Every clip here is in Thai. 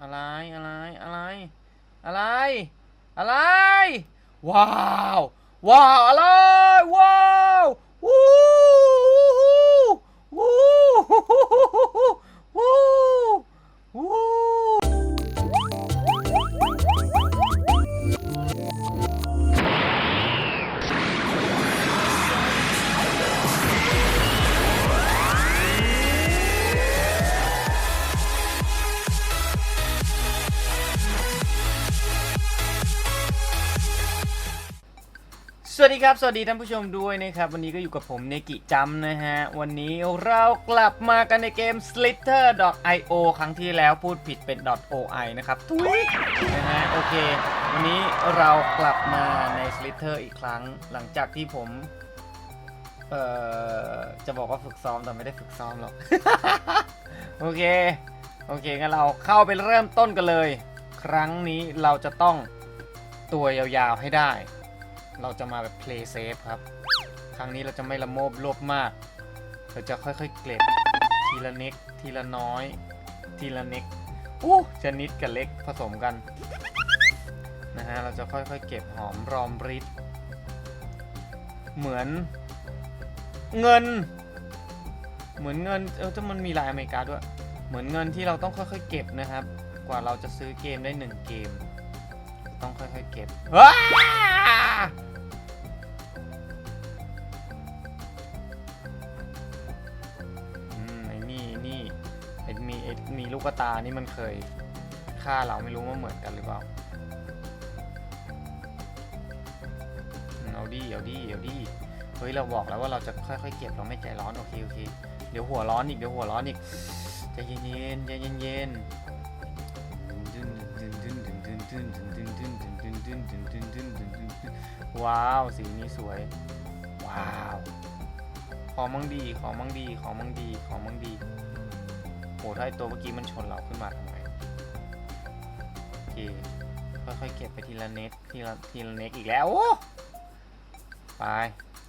อะไรอะไรอะไร อะไร อะไร ว้าวว้าวอะไรว้าววู้วู้วู้วู้ วัสดีครับ สวัสดีท่านผู้ชมด้วยนะครับ วันนี้ก็อยู่กับผมเนกิจัมนะฮะ วันนี้เรากลับมากันในเกม Slither.io ครั้งที่แล้วพูดผิดเป็น .oi นะครับทุยนะฮะ โอเค วันนี้เรากลับมาใน Slither อีกครั้งหลังจากที่ผม เอ่อ จะบอกว่าฝึกซ้อมแต่ไม่ได้ฝึกซ้อมหรอก โอเค โอเคงั้นเราเข้าไปเริ่มต้นกันเลย ครั้งนี้เราจะต้องตัวยาวๆให้ได้ เราจะมาแบบ play safe ครับ ครั้งนี้เราจะไม่ละโมบโลภมาก เราจะค่อยๆ เกล็ดทีละนิดทีละน้อย ทีละนิดอู้จะนิดกับเล็กผสมกันนะฮะ เราจะค่อยๆ เก็บหอมรอมริดเหมือนเงิน เหมือนเงิน เออจะมันมีลายอเมริกาด้วย เหมือนเงินที่เราต้องค่อยๆ เก็บนะครับ กว่าเราจะซื้อเกมได้หนึ่งเกม ต้องค่อยๆ เก็บว้า ลูกตานี่มันเคยฆ่าเราไม่รู้ว่าเหมือนกันหรือเปล่า เอาดีเอาดีเอาดีเฮ้ย เราบอกแล้วว่าเราจะค่อยๆ เก็บเราไม่ใจร้อน โอเคโอเค เดี๋ยวหัวร้อนอีก เดี๋ยวหัวร้อนอีกใจเย็นๆใจเย็นๆว้าว สีนี้สวย ว้าว ของมั่งดี ของมั่งดี ของมั่งดี ของมั่งดี หถ้าไอตัวเมื่อกี้มันชนเราขึ้นมาทำไงโอเคค่อยๆเก็บไปทีละเน็ตทีละทีละเน็ตอีกแล้วไป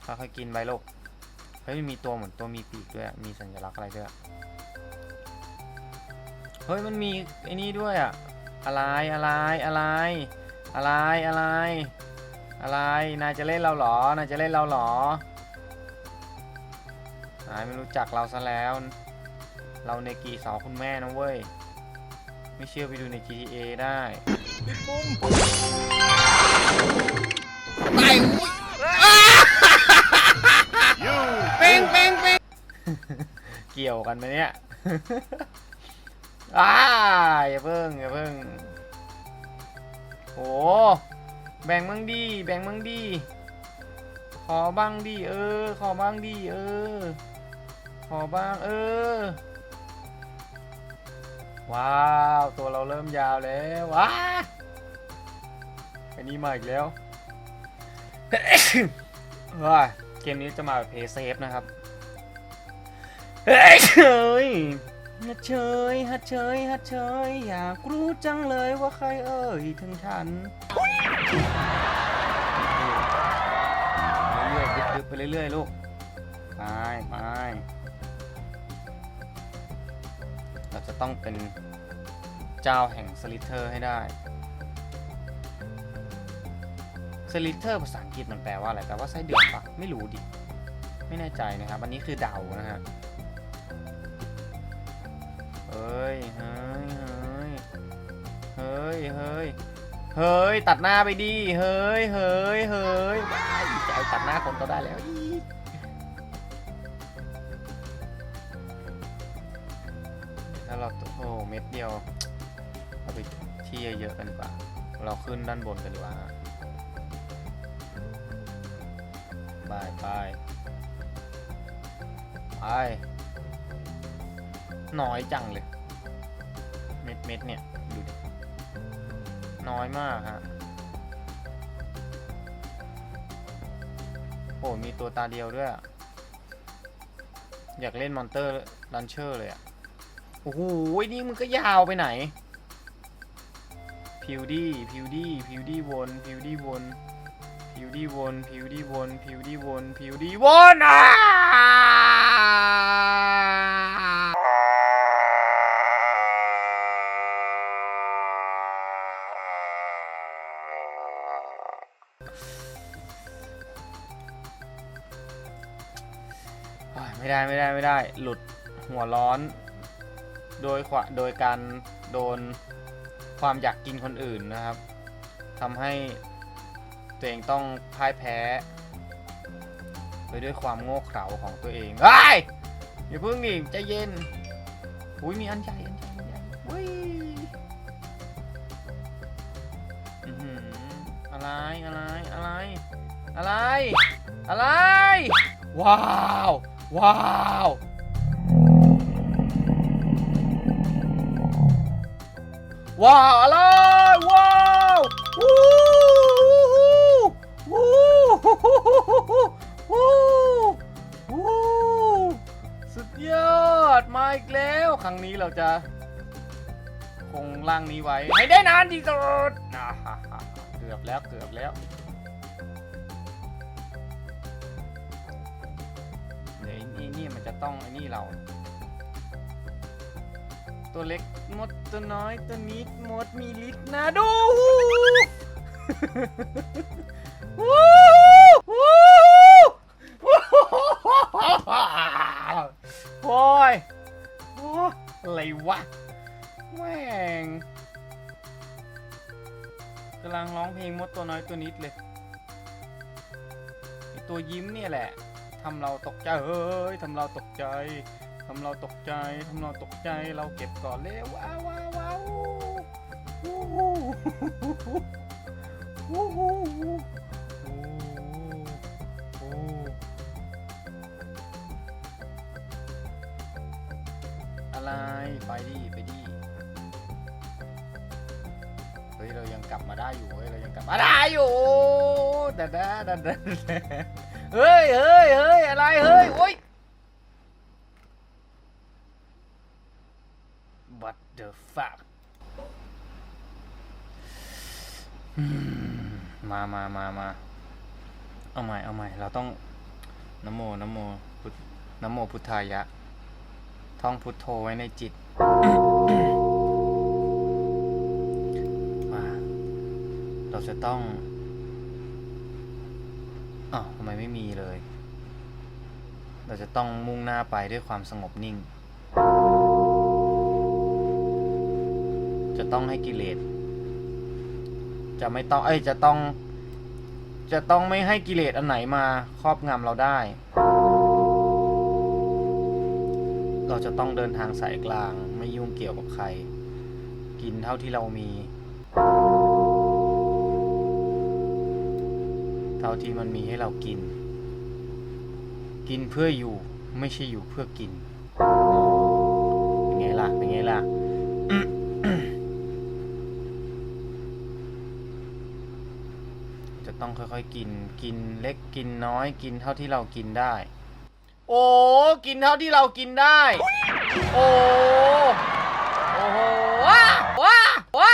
ค่อยๆกินไปลูกเฮ้ยมีตัวเหมือนตัวมีปีกด้วยมีสัญลักษณ์อะไรด้วยเฮ้ยมันมีไอ้นี่ด้วยอะอะไรอะไรอะไร อะไรอะไร อะไรนายจะเล่นเราหรอนายจะเล่นเราหรอนายไม่รู้จักเราซะแล้ว เราในกีสาวคุณแม่นะเว้ย ไม่เชื่อไปดูใน GTA ได้ตายอุ้ยเป้งเป้งเป้งเกี่ยวกันไหมเนี่ยอ้าอย่าเพิ่งอย่าเพิ่งโอ้แบ่งมั่งดีแบ่งมั่งดีขอบ้างดีเออ ขอบ้างดีเออ ขอบ้างเออ ว้าว ตัวเราเริ่มยาวแล้วว้าอันนี้มาอีกแล้วว้าเกมนี้จะมาแบบเพย์เซฟนะครับเฮ้ยเฉยฮัดเฉยฮัดเฉยฮัดเฉยอยากรู้จังเลยว่าใครเอ่ยถึงฉันเรื่อยๆไปเรื่อยๆลูกไปไป จะต้องเป็นเจ้าแห่งสลิเทอร์ให้ได้สลิเทอร์ภาษาอังกฤษมันแปลว่าอะไรแปลว่าไส้เดือนปะไม่รู้ดิ ไม่แน่ใจนะครับ อันนี้คือเดานะฮะเฮ้ยเฮ้ยเฮ้ยเฮ้ยเฮ้ยตัดหน้าไปดิเฮ้ยเฮ้ยเฮ้ยว้ายใจตัดหน้าคนก็ได้แล้วอีาเราโอ้เม็ดเดียวเราไปที่เยอะๆกันดีกว่า เราขึ้นด้านบนกันดีกว่าฮะไปไปไปน้อยจังเลย เม็ดเม็ดเนี่ย ดูดิ น้อยมากฮะ โอ้มีตัวตาเดียวด้วยอะอยากเล่นมอนเตอร์ลันเชอร์เลยอะ โอ้โหนี่มันก็ยาวไปไหน พิวดี้พิวดี้พิวดี้วน พิวดี้วน พิวดี้วน พิวดี้วน พิวดี้วน พิวดี้วนอะไม่ได้ไม่ได้ไม่ได้ หลุดหัวร้อน โดยขวะโดยการโดนความอยากกินคนอื่นนะครับทำให้ตัวเองต้องพ่ายแพ้ ไปด้วยความโง่เขลาของตัวเองเฮ้ยอย่าเพิ่งดิใจเย็นอุ้ยมีอันใหญ่อันใหญ่อันใหญ่อุ้ยอืออะไรอะไรอะไรอะไรอะไร ว้าว ว้าว ว้าวอะไรว้าววู้วู้วู้วู้สุดยอดมาอีกแล้วครั้งนี้เราจะ คงร่างนี้ไว้ให้ได้นานที่สุดเกือบแล้วเกือบแล้วเดี๋ยวนี่นี่มันจะต้องไอ้นี่เรา ตัวเล็กมดตัวน้อยตัวนิดมดมีลิตรนะดูโอ้ยโอ้ยอะไรวะแม่งกำลังร้องเพลงมดตัวน้อยตัวนิดเลยตัวยิ้มเนี่ยแหละทำเราตกใจเฮ้ยทำเราตกใจ ทำเราตกใจทำเราตกใจเราเก็บก่อนเร็วว้าวว้าวว้าววู้ฮู้วู้ฮู้วู้ฮู้อะไรไปดิไปดิเฮ้ยเรายังกลับมาได้อยู่เฮ้ยเรายังกลับมาได้อยู่ดาดาดาดเฮ้ยเฮ้ยเฮ้ยอะไรเฮ้ยโอ้ย What the fuck มามามามาเอาใหม่ เอาใหม่ เราต้องนโมนโมพุทนโมพุทธายะ ท่องพุทโธไว้ในจิต มา เราจะต้องอ้าวทำไมไม่มีเลย เราจะต้องมุ่งหน้าไปด้วยความสงบนิ่ง จะต้องให้กิเลสจะไม่ต้องเอ้ยจะต้อง จะต้องไม่ให้กิเลสอันไหนมาครอบงำเราได้ เราจะต้องเดินทางสายกลาง ไม่ยุ่งเกี่ยวกับใคร กินเท่าที่เรามี เท่าที่มันมีให้เรากิน กินเพื่ออยู่ไม่ใช่อยู่เพื่อกินเป็นไงล่ะเป็นไงล่ะ ต้องค่อยๆกิน กินเล็กกินน้อย กินเท่าที่เรากินได้ โอ้กินเท่าที่เรากินได้ โอ้โอ้โหว้าว้าว้า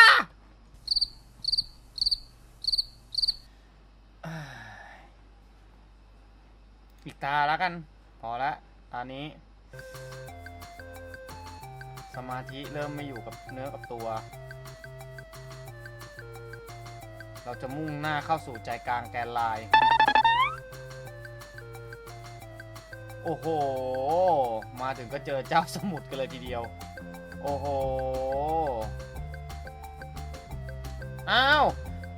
อีกตาแล้วกัน พอละตอนนี้ สมาธิเริ่มไม่อยู่กับเนื้อกับตัว เราจะมุ่งหน้าเข้าสู่ใจกลางแกนลายโอ้โห มาถึงก็เจอเจ้าสมุทรกันเลยทีเดียว โอ้โห อ้าว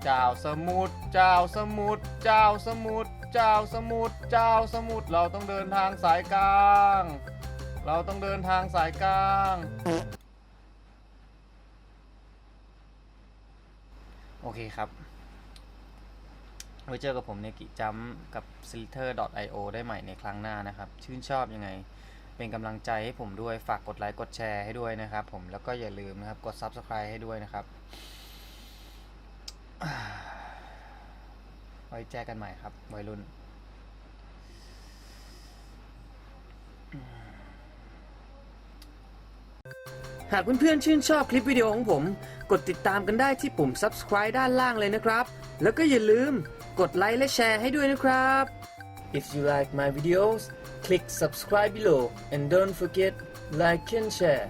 เจ้าสมุทร เจ้าสมุทร เจ้าสมุทร เจ้าสมุทร เจ้าสมุทร เราต้องเดินทางสายกลาง เราต้องเดินทางสายกลาง โอเคครับ ไว้เจอกับผมในกิจัมกับ s l i t e r io ได้ใหม่ในครั้งหน้านะครับ ชื่นชอบยังไง เป็นกำลังใจให้ผมด้วย ฝากกดไลค์ กดแชร์ให้ด้วยนะครับผม แล้วก็อย่าลืมนะครับ กด subscribe ให้ด้วยนะครับ ไว้แจกันใหม่ครับวัยรุ่นหากเพื่อนๆชื่นชอบคลิปวิดีโอของผม กดติดตามกันได้ที่ปุ่ม subscribe ด้านล่างเลยนะครับ แล้วก็อย่าลืม กดไลค์และแชร์ให้ด้วยนะครับ If you like my videos click subscribe below and don't forget like and share